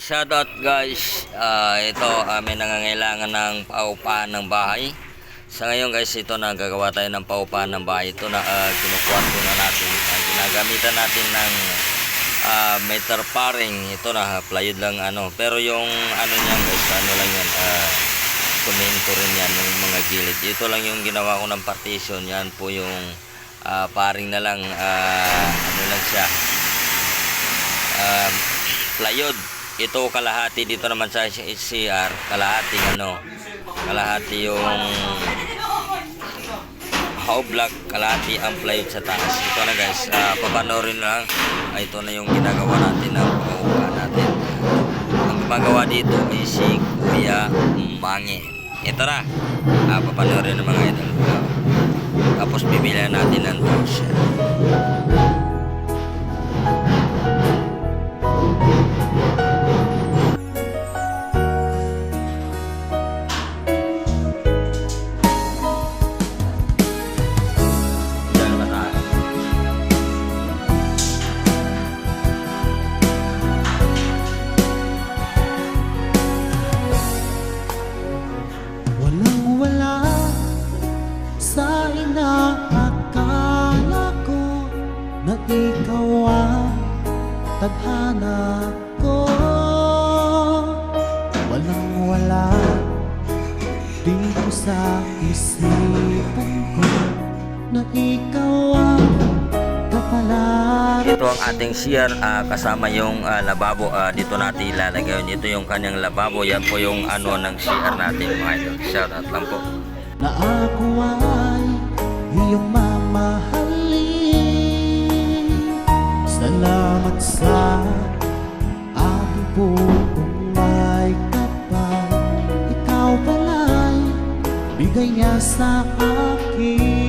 shoutout guys. Ah, ito, amin nangangailangan ng paupahan ng bahay. Sa ngayon guys, ito na gagawa tayo ng paupahan ng bahay. Ito na uh, kinukwarto na natin. Ang ginagamitan natin ng ah, meter paring. Ito na, plywood lang ano. Pero yung ano niyan guys, ano lang yan, ah, komento rin yan, yung mga gilid. Ito lang yung ginawa ko ng partition. Yan po yung ah, paring na lang, ah, ano lang siya, um, plywood. Ito kalahati dito naman sa CR, kalahati ano, kalahati yung how block, kalahati ang plywood sa taas. Ito na guys, uh, papanorin lang. Ah, ito na yung ginagawa natin ng pagkaupa natin. Ang gumagawa dito ay si Kuya Mange. Ito na, uh, papanorin ng mga idol. Ah, tapos bibili natin ng torch. Isipan ko na ikaw ang kapalaran Ito ang ating CR ah, kasama yung ah, lababo ah, dito natin ilalagay. Ito yung kanyang lababo. Yan po yung ano ng CR natin mga idol. Shout out lang po. na ako ay iyong mamahalin Salamat sa aking buong e ganhar-se aqui.